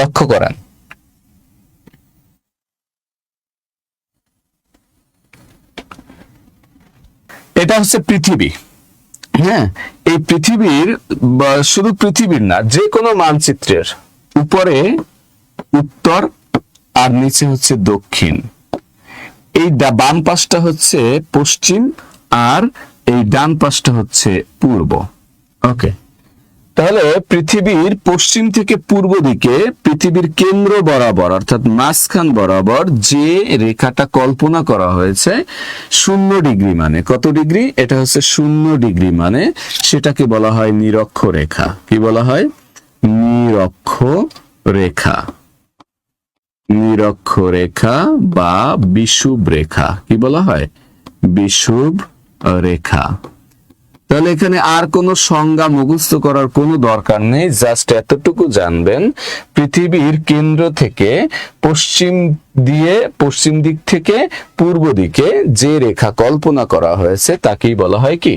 লক্ষ্য করেন। এটা হচ্ছে পৃথিবী। হ্যাঁ এই পৃথিবীর শুধু পৃথিবীর না যে কোনো মানচিত্রের উপরে উত্তর আর নিচে হচ্ছে দক্ষিণ। এই বাম পাশটা হচ্ছে পশ্চিম আর এই ডান পাশটা হচ্ছে পূর্ব। ওকে। তাহলে পৃথিবীর পশ্চিম থেকে পূর্ব দিকে পৃথিবীর কেন্দ্র বরাবর, অর্থাৎ মাঝখান বরাবর যে রেখাটা কল্পনা করা হয়েছে, শূন্য ডিগ্রি মানে কত ডিগ্রি? এটা হচ্ছে শূন্য ডিগ্রি মানে সেটাকে বলা হয় নিরক্ষ রেখা। কি বলা হয়? নিরক্ষ রেখা। নিরক্ষ রেখা বা বিষুব রেখা। কি বলা হয়? বিষুব রেখা। তাহলে এখানে আর কোনো সংজ্ঞা মুখস্থ করার কোনো দরকার নেই, জাস্ট এতটুকু জানবেন, পৃথিবীর কেন্দ্র থেকে পশ্চিম দিয়ে, পশ্চিম দিক থেকে পূর্ব দিকে যে রেখা কল্পনা করা হয়েছে, তাকেই বলা হয় কি?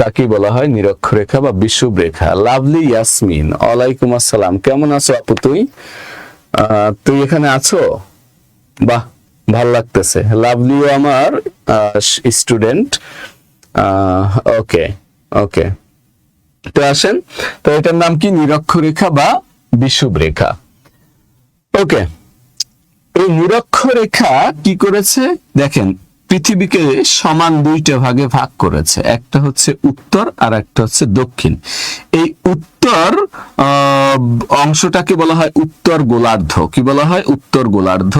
তাকেই বলা হয় নিরক্ষরেখা বা বিষুব রেখা লাভলি ইয়াসমিন ওয়ালাইকুম আসসালাম। কেমন আছো আপু তুই? তুই এখানে আছো? বাহ, ভালো লাগতেছে। লাভলিও আমার স্টুডেন্ট ওকে ওকে তো আসেন, তো এটার নাম কি? নিরক্ষরেখা বা বিষুব রেখা ওকে এই নিরক্ষরেখা কি করেছে? দেখেন, পৃথিবীকে সমান দুইটা ভাগে ভাগ করেছে। একটা হচ্ছে উত্তর আর একটা হচ্ছে দক্ষিণ। এই উত্তর অংশটাকে বলা হয় উত্তর গোলার্ধ। কি বলা হয়? উত্তর গোলার্ধ।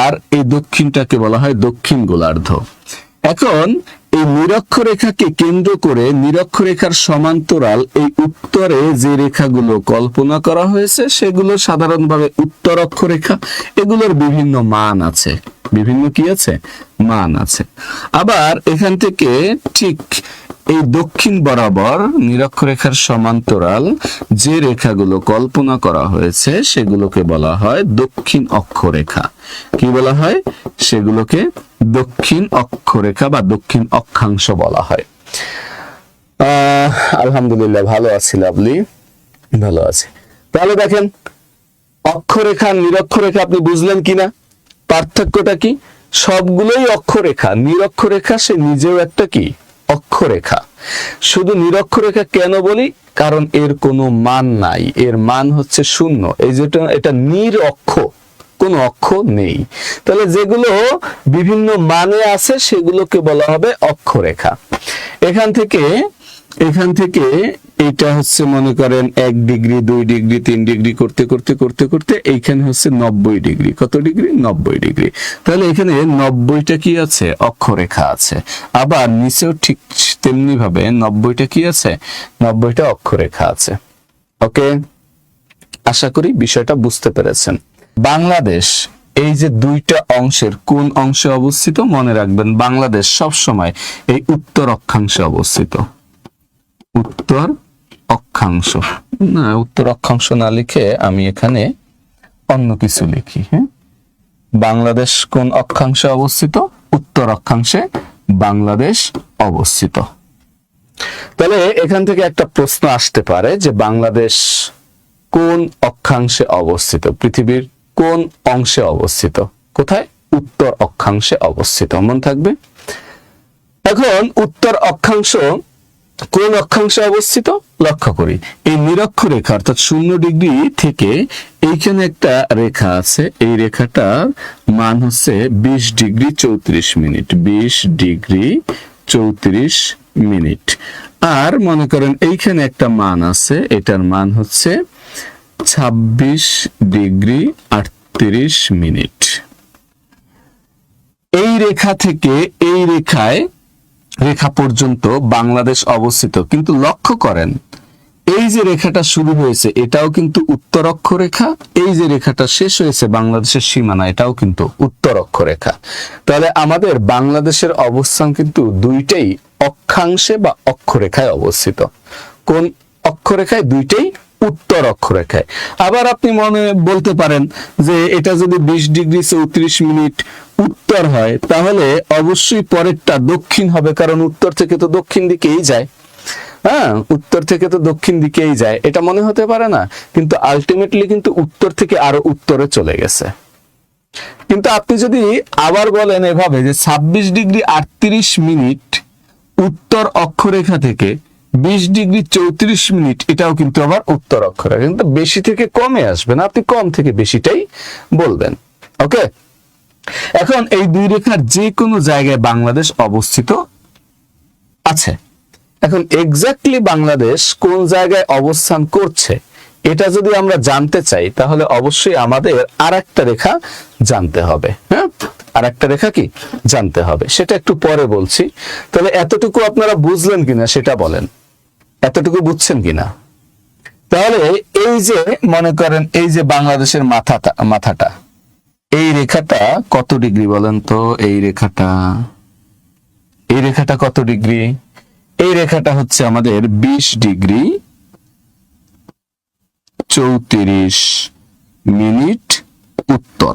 আর এই দক্ষিণটাকে বলা হয় দক্ষিণ গোলার্ধ। এখন এই নিরক্ষরেখাকে কেন্দ্র করে নিরক্ষরেখার সমান্তরাল এই উত্তরে যে রেখাগুলো কল্পনা করা হয়েছে, সেগুলো সাধারণভাবে উত্তর অক্ষরেখা। এগুলোর বিভিন্ন মান আছে। বিভিন্ন কি আছে? মান আছে। আবার এখান থেকে ঠিক এই দক্ষিণ বরাবর নিরক্ষরেখার সমান্তরাল যে রেখাগুলো কল্পনা করা হয়েছে সেগুলোকে বলা হয় দক্ষিণ অক্ষরেখা। কি বলা হয়? সেগুলোকে দক্ষিণ অক্ষরেখা বা দক্ষিণ অক্ষাংশ বলা হয়। আহ, আলহামদুলিল্লাহ ভালো আছি লাভলি। ভালো আছি। তাহলে দেখেন অক্ষরেখা নিরক্ষরেখা আপনি বুঝলেন কিনা? পার্থক্যটা কি? সবগুলোই অক্ষরেখা। নিরক্ষরেখা সে নিজেও একটা কি? অক্ষরেখা। শুধু নিরক্ষরেখা কেন বলি? কারণ এর কোনো মান নাই। এর মান হচ্ছে শূন্য। এই যেটা এটা নিরক্ষ কোনো অক্ষ নেই। তাহলে যেগুলো বিভিন্ন মানে আছে, সেগুলোকে বলা হবে অক্ষরেখা। এখান থেকে এখান থেকে এটা হচ্ছে, মনে করেন, এক ডিগ্রি, দুই ডিগ্রি, তিন ডিগ্রি করতে করতে করতে করতে এইখানে হচ্ছে নব্বই ডিগ্রি। কত ডিগ্রি? নব্বই ডিগ্রি। তাহলে এখানে নব্বইটা কি আছে? অক্ষরেখা আছে। আবার নিচেও ঠিক তেমনি ভাবে নব্বইটা কি আছে? নব্বইটা অক্ষরেখা আছে। ওকে? আশা করি বিষয়টা বুঝতে পেরেছেন। বাংলাদেশ, এই যে দুইটা অংশের কোন অংশে অবস্থিত? মনে রাখবেন, বাংলাদেশ সব সময় এই উত্তর অক্ষাংশে অবস্থিত। উত্তর অক্ষাংশ। না, উত্তর অক্ষাংশ না লিখে আমি এখানে অন্য কিছু লিখি হ্যাঁ? বাংলাদেশ কোন অক্ষাংশে অবস্থিত? উত্তর অক্ষাংশে বাংলাদেশ অবস্থিত। তাহলে এখান থেকে একটা প্রশ্ন আসতে পারে যে বাংলাদেশ কোন অক্ষাংশে অবস্থিত? পৃথিবীর কোন অংশে অবস্থিত? কোথায়? উত্তর অক্ষাংশে অবস্থিত। মনে থাকবে? এখন উত্তর অক্ষাংশ কোন অক্ষাংশে অবস্থিত? লক্ষ্য করি। এই নিরক্ষরেখা অর্থাৎ শূন্য ডিগ্রি থেকে এইখানে একটা রেখা আছে। এই রেখাটার মান হচ্ছে বিশ ডিগ্রি চৌত্রিশ মিনিট। বিশ ডিগ্রি চৌত্রিশ মিনিট। আর মনে করেন এইখানে একটা মান আছে, এটার মান হচ্ছে ছাব্বিশ ডিগ্রি আটত্রিশ মিনিট। এই রেখা থেকে এই রেখায় রেখা পর্যন্ত বাংলাদেশ অবস্থিত। কিন্তু লক্ষ্য করেন, এই যে রেখাটা শুরু হয়েছে, এটাও কিন্তু উত্তর অক্ষরেখা এই যে রেখাটা শেষ হয়েছে বাংলাদেশের সীমানা, এটাও কিন্তু উত্তর অক্ষরেখা তাহলে আমাদের বাংলাদেশের অবস্থান কিন্তু দুইটাই অক্ষাংশে বা অক্ষরেখায় অবস্থিত। কোন অক্ষরেখায় দুইটাই? উত্তর অক্ষরেখায়। আবার আপনি মনে বলতে পারেন যে এটা যদি বিশ ডিগ্রি চৌত্রিশ মিনিট উত্তর হয়, তাহলে অবশ্যই পরেরটা দক্ষিণ হবে, কারণ উত্তর থেকে তো দক্ষিণ দিকেই যায়। হ্যাঁ উত্তর থেকে তো দক্ষিণ দিকেই যায়। এটা মনে হতে পারে না, কিন্তু আলটিমেটলি কিন্তু উত্তর থেকে আরও উত্তরে চলে গেছে। কিন্তু আপনি যদি আবার বলেন এভাবে যে ছাব্বিশ ডিগ্রি আটত্রিশ মিনিট উত্তর অক্ষরেখা থেকে বিশ ডিগ্রি চৌত্রিশ মিনিট, এটাও কিন্তু আবার উত্তর অক্ষরেখা কিন্তু বেশি থেকে কমে আসবে না, আপনি কম থেকে বেশিটাই বলবেন। ওকে এখন এই দুই রেখার যে কোনো জায়গায় বাংলাদেশ অবস্থিত আছে। এখন এক্স্যাক্টলি বাংলাদেশ কোন জায়গায় অবস্থান করছে, এটা যদি আমরা জানতে চাই, তাহলে অবশ্যই আমাদের আর একটা রেখা জানতে হবে। হ্যাঁ? আর একটা রেখা কি? জানতে হবে। সেটা একটু পরে বলছি। তবে এতটুকু আপনারা বুঝলেন কিনা সেটা বলেন। এতটুকু বুঝছেন কিনা? তাহলে এই যে মনে করেন এই যে বাংলাদেশের মাথাটা মাথাটা, এই রেখাটা কত ডিগ্রি বলেন তো? এই রেখাটা এই রেখাটা কত ডিগ্রি? এই রেখাটা হচ্ছে আমাদের বিশ ডিগ্রি চৌত্রিশ মিনিট উত্তর।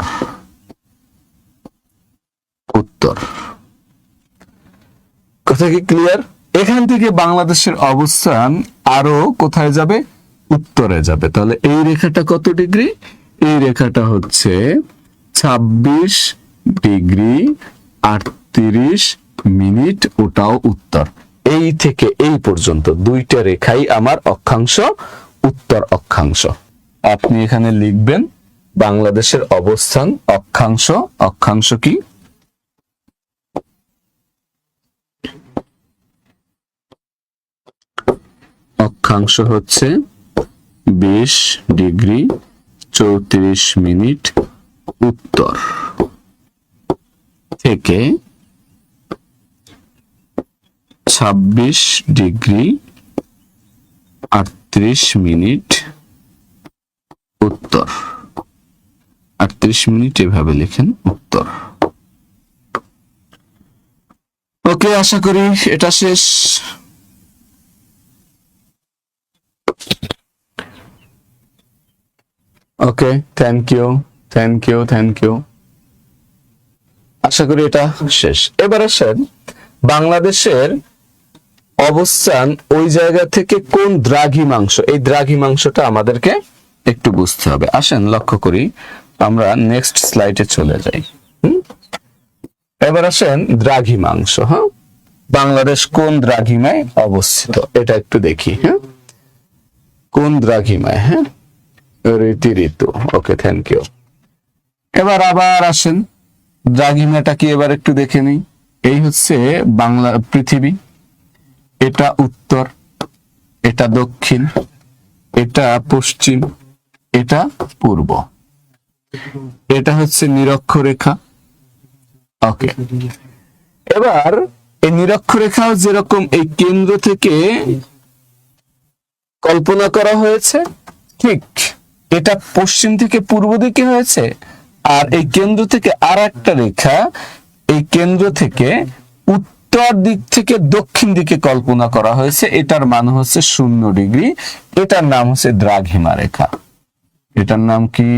উত্তর। কথা কি ক্লিয়ার এখান থেকে বাংলাদেশের অবস্থান আরও কোথায় যাবে? উত্তরে যাবে। তাহলে এই রেখাটা কত ডিগ্রি? এই রেখাটা হচ্ছে ছাব্বিশ ডিগ্রি আটত্রিশ মিনিট ওটাও উত্তর। এই থেকে এই পর্যন্ত দুইটা রেখাই আমার অক্ষাংশ, উত্তর অক্ষাংশ। আপনি এখানে লিখবেন, বাংলাদেশের অবস্থান অক্ষাংশ অক্ষাংশ কি? অক্ষাংশ হচ্ছে বিশ ডিগ্রি চৌত্রিশ মিনিট উত্তর থেকে ছাব্বিশ ডিগ্রি আটত্রিশ মিনিট উত্তর। আটত্রিশ মিনিট এভাবে লেখেন উত্তর। ওকে, আশা করি এটা শেষ। Okay thank you thank you thank you আশা করি এটা শেষ। এবার আসেন বাংলাদেশের অবস্থান ওই জায়গা থেকে কোন দ্রাঘিমাংশ এই দ্রাঘিমাংশটা আমাদেরকে একটু বুঝতে হবে। আসেন, লক্ষ্য করি। আমরা নেক্সট স্লাইডে চলে যাই? এবার আসেন দ্রাঘিমাংশ হ্যাঁ? বাংলাদেশ কোন দ্রাঘিমায় অবস্থিত? এটা একটু দেখি হ্যাঁ? কোন দ্রাঘিমায় হ্যাঁ? রীতি ঋতু ওকে থ্যাংক ইউ এবার আবার আসেন। দ্রাঘিমাটা কি এবার একটু দেখে নিই? এই হচ্ছে বাংলা, পৃথিবী। এটা উত্তর, এটা দক্ষিণ, এটা পশ্চিম, এটা পূর্ব। এটা হচ্ছে নিরক্ষরেখা। ওকে এবার এই নিরক্ষরেখাও যেরকম এই কেন্দ্র থেকে কল্পনা করা হয়েছে, ঠিক এটা পশ্চিম থেকে পূর্ব দিকে হয়েছে আর এই কেন্দ্র থেকে আর একটা রেখা, এই কেন্দ্র থেকে উত্তর দিক থেকে দক্ষিণ দিকে কল্পনা করা হয়েছে। এটার মান হচ্ছে শূন্য ডিগ্রি। এটার নাম হচ্ছে দ্রাঘিমা রেখা। এটার নাম কি?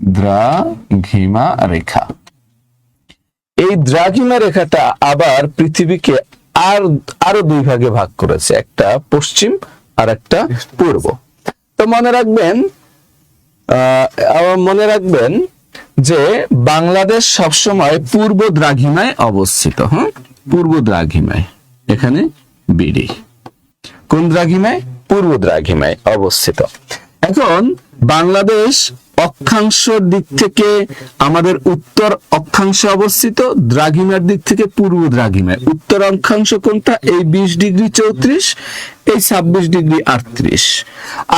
দ্রাঘিমা রেখা। এই দ্রাঘিমা রেখাটা আবার পৃথিবীকে আর, আরও দুই ভাগে ভাগ করেছে, একটা পশ্চিম আর একটা পূর্ব। তো মনে রাখবেন মনে রাখবেন যে বাংলাদেশ সবসময় পূর্ব দ্রাঘিমায় অবস্থিত হ্যাঁ? পূর্ব দ্রাঘিমায়, এখানে বিডি। কোন দ্রাঘিমায়? পূর্ব দ্রাঘিমায় অবস্থিত। এখন বাংলাদেশ অক্ষাংশের দিক থেকে আমাদের উত্তর অক্ষাংশে অবস্থিত, দ্রাঘিমার দিক থেকে পূর্ব দ্রাঘিমায় উত্তর অক্ষাংশ কোনটা? এই বিশ ডিগ্রি চৌত্রিশ, এই ছাব্বিশ ডিগ্রি আটত্রিশ।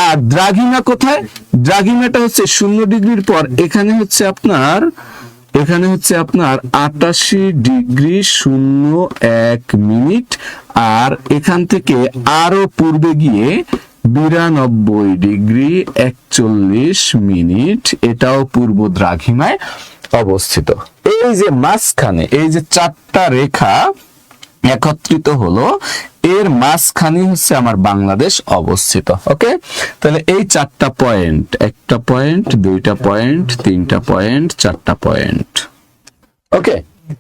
আর দ্রাঘিমা কোথায়? দ্রাঘিমাটা হচ্ছে শূন্য ডিগ্রির পর। এখানে হচ্ছে আপনার, এখানে হচ্ছে আপনার আটাশি ডিগ্রি শূন্য এক মিনিট। আর এখান থেকে আরও পূর্বে গিয়ে বিরানব্বই ডিগ্রি একচল্লিশ মিনিট, এটাও পূর্ব দ্রাঘিমায় অবস্থিত। এই যে মাঝখানে, এই যে চারটা রেখা একত্রিত হলো, এর মাঝখানে হচ্ছে আমার বাংলাদেশ অবস্থিত, ওকে? তাহলে এই চারটা পয়েন্ট, একটা পয়েন্ট, দুইটা পয়েন্ট, তিনটা পয়েন্ট, চারটা পয়েন্ট, ওকে?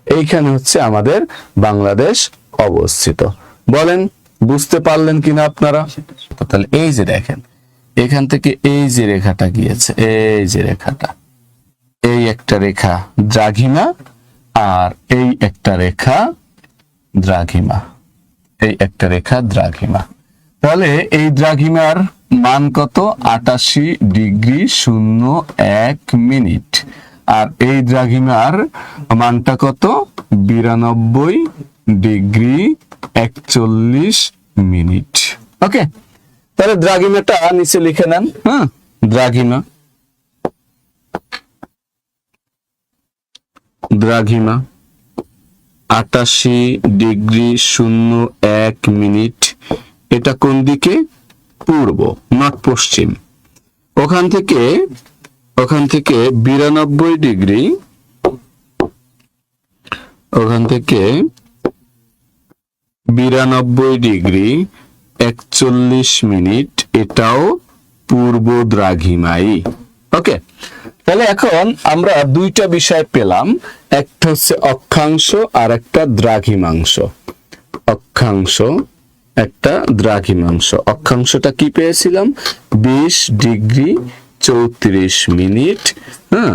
এইখানে হচ্ছে আমাদের বাংলাদেশ অবস্থিত। বলেন বুঝতে পারলেন কিনা আপনারা? তাহলে এই যে দেখেন এখান থেকে এই যে রেখাটা গিয়েছে এই যে রেখাটা এই একটা রেখা দ্রাঘিমা আর এই একটা রেখা দ্রাঘিমা এই একটা রেখা দ্রাঘিমা। তাহলে এই দ্রাঘিমার মান কত? আটাশি ডিগ্রি শূন্য এক মিনিট। আর এই দ্রাঘিমার মানটা কত? বিরানব্বই ডিগ্রি একচল্লিশ মিনিট। ওকে, তাহলে দ্রাঘিমাটা নিচে লিখে নেন। হ্যাঁ দ্রাঘিমা। দ্রাঘিমা, আটাশি ডিগ্রি শূন্য এক মিনিট। এটা কোন দিকে? পূর্ব নট পশ্চিম। ওখান থেকে ওখান থেকে বিরানব্বই ডিগ্রি, ওখান থেকে বিরানব্বই ডিগ্রি, একচল্লিশ মিনিট, এটাও পূর্ব দ্রাঘিমাই। ওকে, তাহলে এখন আমরা দুইটা বিষয় পেলাম। একটা হচ্ছে অক্ষাংশ আর একটা দ্রাঘিমাংশ। অক্ষাংশ, একটা দ্রাঘিমাংশ। অক্ষাংশটা কি পেয়েছিলাম? বিশ ডিগ্রি, চৌত্রিশ মিনিট হ্যাঁ?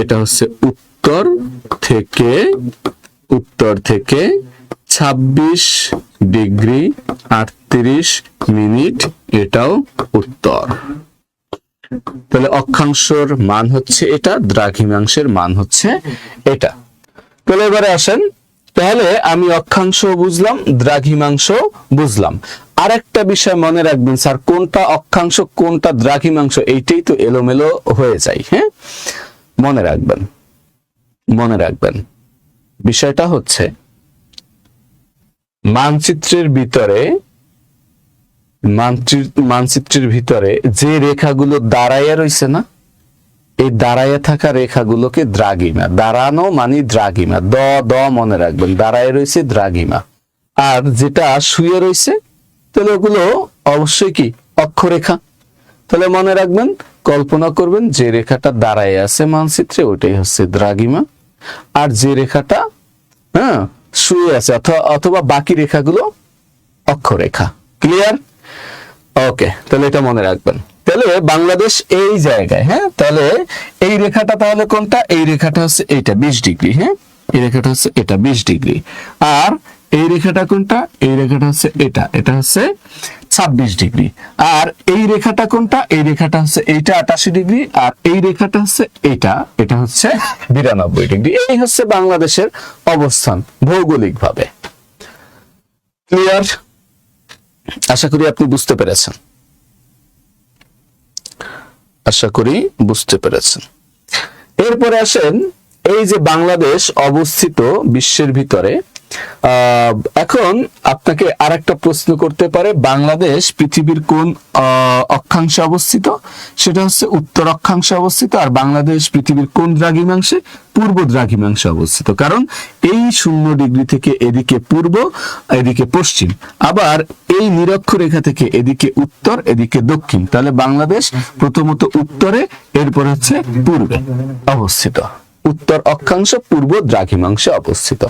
এটা হচ্ছে উত্তর থেকে উত্তর থেকে ছাব্বিশ ডিগ্রি আটত্রিশ মিনিট এটাও উত্তর। তাহলে অক্ষাংশর মান হচ্ছে এটা, দ্রাঘিমাংশের মান হচ্ছে এটা। তাহলে এবারে আসেন, তাহলে আমি অক্ষাংশ বুঝলাম, দ্রাঘিমাংশ বুঝলাম। আরেকটা বিষয় মনে রাখবেন স্যার, কোনটা অক্ষাংশ, কোনটা দ্রাঘিমাংশ, এইটাই তো এলোমেলো হয়ে যায় হ্যাঁ? মনে রাখবেন মনে রাখবেন। বিষয়টা হচ্ছে মানচিত্রের ভিতরে মানচিত্র মানচিত্রের ভিতরে যে রেখাগুলো দাঁড়াইয়া রয়েছে না, এই দাঁড়াইয়া থাকা রেখাগুলোকে দ্রাগিমা। দাঁড়ানো মানে দ্রাগিমা। দ দ মনে রাখবেন। দাঁড়ায় রয়েছে দ্রাগিমা। আর যেটা শুয়ে রয়েছে তাহলে ওগুলো অবশ্যই কি? অক্ষরেখা। তাহলে মনে রাখবেন, কল্পনা করবেন যে রেখাটা দাঁড়ায় আছে মানচিত্রে, ওইটাই হচ্ছে দ্রাগিমা। আর যে রেখাটা হ্যাঁ শুয়ে আছে অথবা বাকি রেখাগুলো অক্ষরেখা। ক্লিয়ার ওকে তাহলে এটা মনে রাখবেন। তাহলে বাংলাদেশ এই জায়গায় হ্যাঁ? তাহলে এই রেখাটা তাহলে কোনটা? এই রেখাটা হচ্ছে এইটা বিশ ডিগ্রি হ্যাঁ? এই রেখাটা হচ্ছে এটা, বিশ ডিগ্রি। আর এই রেখাটা কোনটা? এই রেখাটা হচ্ছে এটা। এটা হচ্ছে ছাব্বিশ ডিগ্রি। আর এই রেখাটা কোনটা? এই রেখাটা হচ্ছে এইটা আটাশি ডিগ্রি। আর এই রেখাটা হচ্ছে এটা। এটা হচ্ছে বিরানব্বই ডিগ্রি। এই হচ্ছে বাংলাদেশের অবস্থান ভৌগোলিক ভাবে ক্লিয়ার আশা করি আপনি বুঝতে পেরেছেন। আশা করি বুঝতে পেরেছেন। এরপরে আসেন, এই যে বাংলাদেশ অবস্থিত বিশ্বের ভিতরে এখন আপনাকে আর একটা প্রশ্ন করতে পারে, বাংলাদেশ পৃথিবীর কোন অক্ষাংশে অবস্থিত? সেটা হচ্ছে উত্তর অক্ষাংশে অবস্থিত আর বাংলাদেশ পৃথিবীর কোন দ্রাঘিমাংশে? পূর্ব দ্রাঘিমাংশে অবস্থিত। কারণ এই শূন্য ডিগ্রি থেকে এদিকে পূর্ব, এদিকে পশ্চিম। আবার এই নিরক্ষরেখা থেকে এদিকে উত্তর, এদিকে দক্ষিণ। তাহলে বাংলাদেশ প্রথমত উত্তরে, এরপর হচ্ছে পূর্বে অবস্থিত। উত্তর অক্ষাংশ, পূর্ব দ্রাঘিমাংশে অবস্থিত।